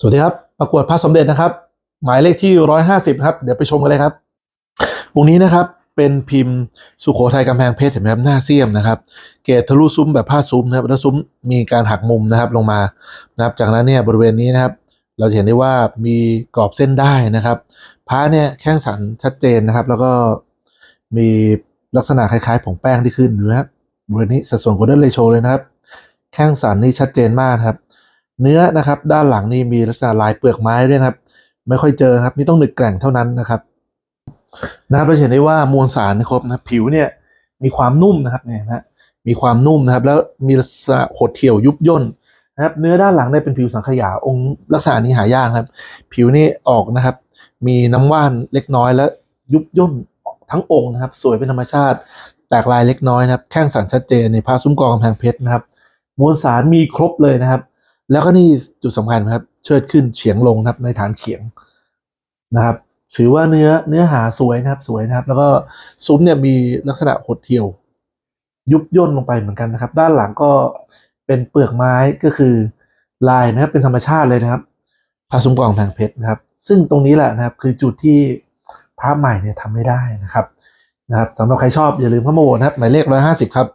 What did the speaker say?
สวัสดีครับ ประกวดพระสมเด็จนะครับ หมายเลขที่ร้อยห้าสิบครับ เดี๋ยวไปชมกันเลยครับองค์นี้นะครับเป็นพิมพ์สุโขทัยกำแพงเพชรเห็นไหมครับหน้าเสียมนะครับ เกตทะลุซุ้มแบบผ้าซุ้มนะครับแล้วซุ้มมีการหักมุมนะครับลงมานะครับ จากนั้นเนี่ยบริเวณนี้นะครับ เราเห็นได้ว่ามีกรอบเส้นได้นะครับพระเนี่ยแข้งสันชัดเจนนะครับ แล้วก็มีลักษณะคล้ายๆผงแป้งที่ขึ้นนะครับบริเวณนี้สัดส่วนโกลเด้นเรโชเลยนะครับ แข้งสันนี่ชัดเจนมากครับ เนื้อนะครับ ด้านหลังนี่มีลักษณะลายเปลือกไม้ด้วยนะครับ ไม่ค่อยเจอครับนี่ต้องหนึกแกร่งเท่านั้นนะครับนะครับเราจะเห็นได้ว่ามวลสารครบนะครับผิวเนี่ยมีความนุ่มนะครับเนี่ยนะมีความนุ่มนะครับ แล้วมีลักษณะหดเหี่ยวยุบย่นนะครับ เนื้อด้านหลังเนี่ยเป็นผิวสังขยาองค์ลักษณะนี้หายากนะครับ ผิวนี่ออกนะครับ มีน้ำว่านเล็กน้อยและยุบย่นทั้งองค์นะครับ สวยเป็นธรรมชาติ แตกลายเล็กน้อยนะครับ แข้งสันชัดเจนในผ้าซุ้มกองกำแพงเพชรนะครับ มวลสารมีครบเลยนะครับ แล้วก็นี่จุดสำคัญครับ เชิดขึ้นเฉียงลงครับในฐานเขียงนะครับ ถือว่าเนื้อเนื้อหาสวยนะครับสวยนะครับ แล้วก็ซุ้มเนี่ยมีลักษณะหดเหี่ยว ยุบย่นลงไปเหมือนกันนะครับ ด้านหลังก็เป็นเปลือกไม้ก็คือลายนะครับเป็นธรรมชาติเลยนะครับพาซุ้มกองแผงเพชรนะครับ ซึ่งตรงนี้แหละนะครับคือจุดที่พระใหม่เนี่ยทำไม่ได้นะครับนะครับสำหรับใครชอบอย่าลืมเข้ามาโหวตนะครับหมายเลขร้อยห้าสิบครับ